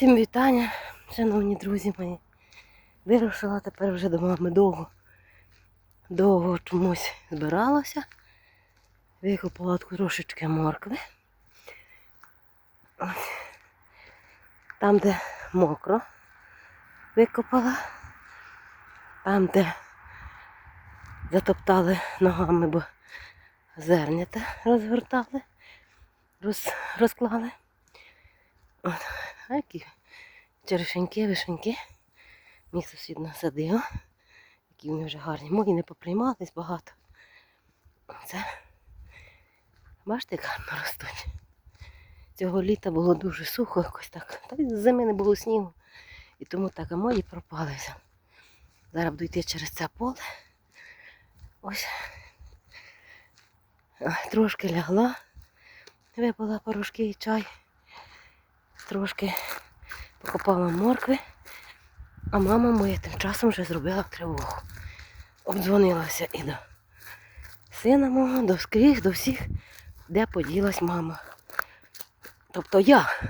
Всім вітання, шановні друзі мої. Вирушила тепер вже до мами довго. Довго чомусь збиралася. Викопала трошечки моркви. Там, де мокро, викопала. Там, де затоптали ногами, бо зернята розгортали, роз, розклали. А які черешеньки, вишеньки. Мій сусід насадив. Які вони вже гарні. Мої не поприймались багато. Це. Бачите, як гарно ростуть. Цього літа було дуже сухо якось так. Та й зими не було снігу. І тому так, а мої пропалися. Зараз буду йти через це поле. Ось. Трошки лягла. Випила порошки і чай трошки покопала моркви, а мама моя тим часом вже зробила тривогу. Обдзвонилася і до сина мого, до скрізь, до всіх, де поділась мама. Тобто я,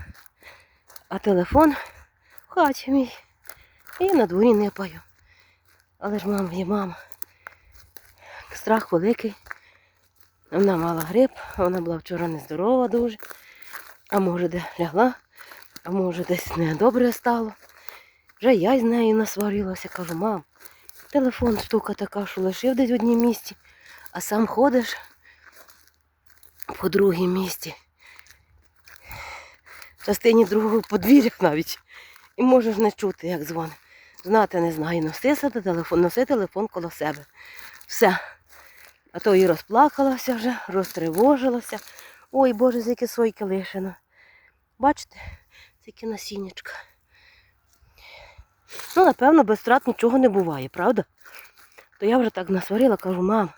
а телефон в хаті мій і на дворі не паю. Але ж мама є мама. Страх великий. Вона мала грип, вона була вчора нездорова дуже, а може де лягла. А може десь недобре стало. Вже я з нею насварилася, кажу, мам, телефон штука така, що лишив десь в одній місці, а сам ходиш по другій місці. В частині другого подвір'я навіть. І можеш не чути, як дзвонить. Знати не знаю, носи себе телефон, носи телефон коло себе. Все. А то і розплакалася вже, розтривожилася. Ой, Боже, з скільки сойки лишено. Бачите? Тільки насіннячка. Ну, напевно, без втрат нічого не буває, правда? То я вже так насварила, кажу, мам,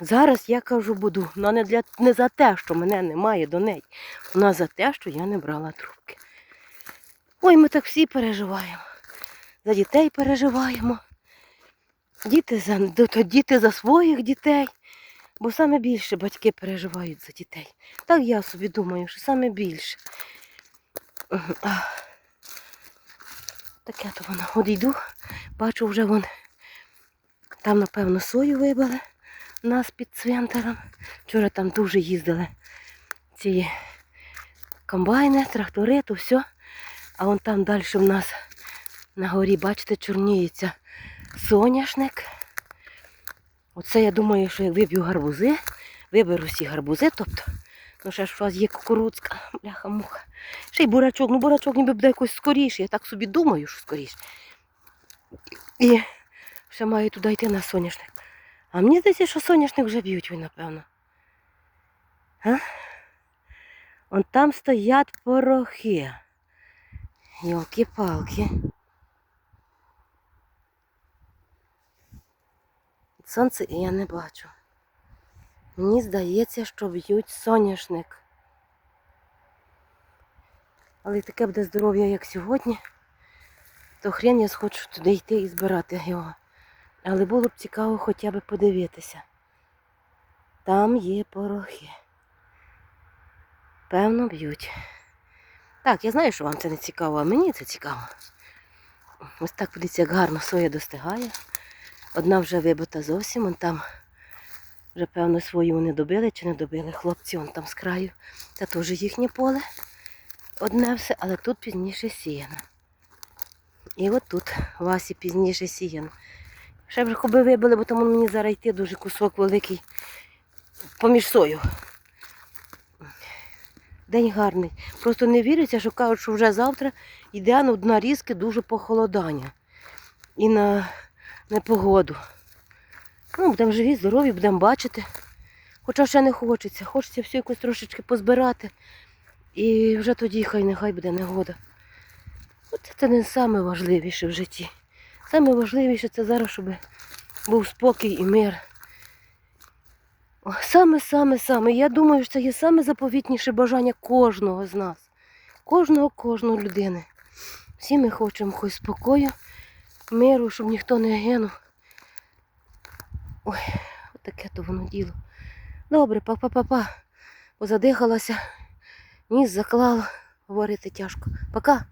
зараз я кажу, буду. Вона не, для, не за те, що мене немає до неї. Вона за те, що я не брала трубки. Ой, ми так всі переживаємо. За дітей переживаємо. Діти за, то діти за своїх дітей. Бо саме більше батьки переживають за дітей. Так я собі думаю, що саме більше. Таке то воно. От йду, бачу вже вон. Там, напевно, сою вибили нас під цвинтаром. Вчора там дуже їздили ці комбайни, трактори, то все. А вон там далі в нас на горі, бачите, чорніється соняшник. Оце я думаю, що як виб'ю гарбузи, виберу всі гарбузи, тобто, ну ще ж у вас є кукурудзка, бляха-муха. Ще й ну бурачок ніби буде якось скоріше. Я так собі думаю, що скоріше. І ще маю туди йти на соняшник. А мені здається, що соняшник вже б'ють напевно. А? Вон там стоять порохи. Йолки-палки. Сонце і я не бачу. Мені здається, що б'ють соняшник. Але таке буде здоров'я, як сьогодні, то хрен я схочу туди йти і збирати його. Але було б цікаво хоча б подивитися. Там є порохи. Певно, б'ють. Так, я знаю, що вам це не цікаво, а мені це цікаво. Ось так подивіться, як гарно соя достигає. Одна вже вибита зовсім, он там вже, певно, свою вони добили чи не добили. Хлопці вон там з краю. Це теж їхнє поле. Одне все, але тут пізніше сіяно. І от тут Васі пізніше сіяно. Ще б хоби вибили, бо тому мені зараз йти дуже кусок великий поміж сою. День гарний. Просто не віриться, що кажуть, що вже завтра йде на нарізки дуже похолодання. І на непогоду. Ну, будемо живі, здорові, будемо бачити. Хоча ще не хочеться. Хочеться все якось трошечки позбирати. І вже тоді хай нехай буде негода. От це не найважливіше в житті. Саме важливіше це зараз, щоб був спокій і мир. Саме, саме, саме. Я думаю, що це є саме заповітніше бажання кожного з нас. Кожного, кожної людини. Всі ми хочемо хоч спокою, миру, щоб ніхто не гинув. Ой, отаке то воно діло. Добре, па-па-па-па. Позадихалася, ніс заклала. говорити тяжко. Пока.